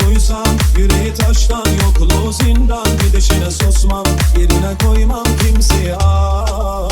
Doysam yüreği taştan Yokluğu zindan. Gidişine susmam Yerine koymam kimseyi. Ah